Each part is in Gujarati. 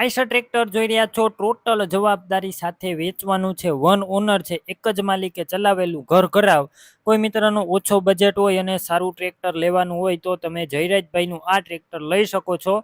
આઈશર ટ્રેક્ટર જોઈ રહ્યા છો. ટોટલ જવાબદારી સાથે વેચવાનું છે. વન ઓનર છે. એક જ માલિકે ચલાવેલું ઘર ઘરાવ. કોઈ મિત્રનો ઓછો બજેટ હોય અને સારું ટ્રેક્ટર લેવાનું હોય તો તમે જયરાજભાઈનું આ ટ્રેક્ટર લઈ શકો છો.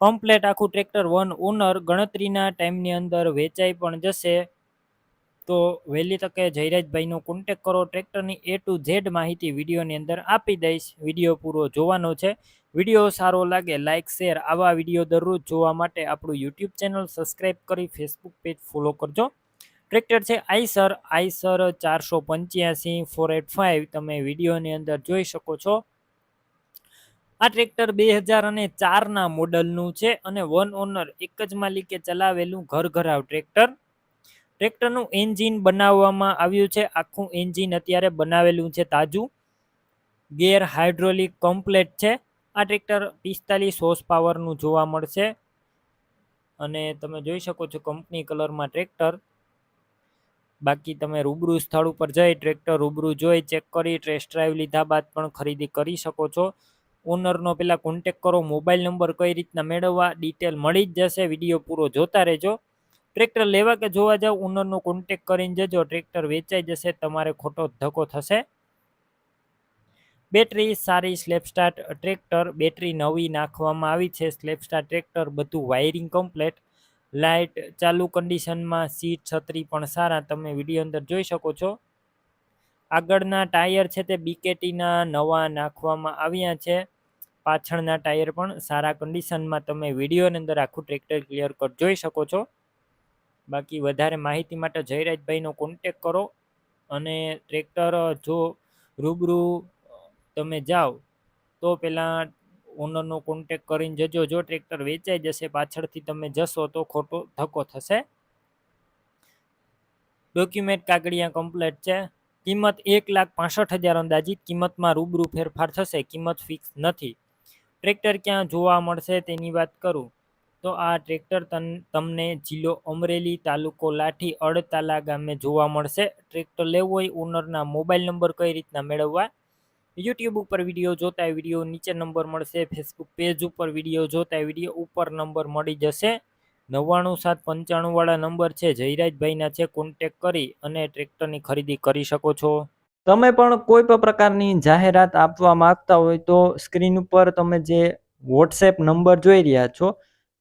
કમ્પ્લેટ આખું ટ્રેક્ટર વન ઓનર ગણતરીના ટાઈમની અંદર વેચાઈ પણ જશે. તો વહેલી તકે જયરાજભાઈનો કોન્ટેક કરો, ટ્રેક્ટરની એ ટુ ઝેડ માહિતી વિડીયોની અંદર આપી દઈશ. વીડિયો પૂરો જોવાનો છે. વીડિયો સારો લાગે લાઇક શેર આવા વીડિયો દરરોજ જોવા માટે આપણું યુટ્યુબ ચેનલ સબસ્ક્રાઈબ કરી ફેસબુક પેજ ફોલો કરજો. ટ્રેક્ટર છે આઈસર આઈસર ચારસો પંચ્યાસી, ફોર એટ ફાઇવ તમે વિડીયોની અંદર જોઈ શકો છો. આ ટ્રેક્ટર બે હજાર અને ચારના મોડલનું છે અને વન ઓનર એક જ માલિકે ચલાવેલું ઘર ઘરાવ ટ્રેક્ટર. ટ્રેક્ટરનું એન્જિન બનાવવામાં આવ્યું છે. આખું એન્જિન અત્યારે બનાવેલું છે તાજું. ગેર હાઇડ્રોલિક કમ્પ્લેટ છે. આ ટ્રેક્ટર પિસ્તાલીસ હોર્સ પાવરનું જોવા મળશે. અને તમે જોઈ શકો છો કંપની કલરમાં ટ્રેક્ટર. બાકી તમે રૂબરૂ સ્થળ ઉપર જઈ ટ્રેક્ટર રૂબરૂ જોઈ, ચેક કરી, ટેસ્ટ ડ્રાઈવ લીધા બાદ પણ ખરીદી કરી શકો છો. ઓનરનો પહેલાં કોન્ટેક કરો, મોબાઈલ નંબર કઈ રીતના મેળવવા, ડિટેલ મળી જ જશે. વીડિયો પૂરો જોતા રહેજો. ટ્રેક્ટર લેવા કે જોવા જાવ ઓનરનો કોન્ટેક કરીને જજો, ટ્રેક્ટર વેચાઈ જશે, તમારે ખોટો ધક્કો થશે. બેટરી સારી સ્લેપ સ્ટાર્ટ ટ્રેક્ટર બેટરી નવી નાખવામાં આવી છે સ્લેપ સ્ટાર્ટ ટ્રેક્ટર, બધું વાયરિંગ કમ્પ્લેટ લાઇટ ચાલુ કન્ડિશનમાં સીટ છત્રી પણ સારા, તમે વીડિયો અંદર જોઈ શકો છો. આગળના ટાયર છે તે બીકેટીના નવા નાખવામાં આવ્યા છે. પાછળના ટાયર પણ સારા કન્ડિશનમાં તમે વિડીયોની અંદર આખું ટ્રેક્ટર ક્લિયર કટ જોઈ શકો છો. બાકી વધારે માહિતી માટે જયરાજભાઈનો કોન્ટેક કરો અને ટ્રેક્ટર જો રૂબરૂ તમે જાઓ, તો પહેલાં ઓનરનો કોન્ટેક કરીને જજો. જો ટ્રેક્ટર વેચાઈ જશે, પાછળથી તમે જશો, તો ખોટો ધક્કો થશે. ડોક્યુમેન્ટ કાગળિયા કમ્પ્લેટ છે. કિંમત એક લાખ પાસઠ હજાર અંદાજિત. કિંમતમાં રૂબરૂ ફેરફાર થશે. કિંમત ફિક્સ નથી. ટ્રેક્ટર ક્યાં જોવા મળશે તેની વાત કરું. તો આ ટ્રેક્ટર તમને જિલ્લો અમરેલી તાલુકો લાઠી અડતાલા ગામે જોવા મળશે. ટ્રેક્ટર લેવું હોય ઓનરના મોબાઈલ નંબર કઈ રીતના મેળવવા? યુટ્યુબ ઉપર વીડિયો જોતા વીડિયો નીચે નંબર મળશે. ફેસબુક પેજ ઉપર વીડિયો જોતા વીડિયો ઉપર નંબર મળી જશે. નવ્વાણું સાત પંચાણુંવાળા નંબર છે. જયરાજભાઈના છે કોન્ટેક કરી અને ટ્રેક્ટરની ખરીદી કરી શકો છો. તમે પણ કોઈ પણ પ્રકારની જાહેરાત આપવા માંગતા હોય તો સ્ક્રીન ઉપર તમે જે વોટ્સએપ નંબર જોઈ રહ્યા છો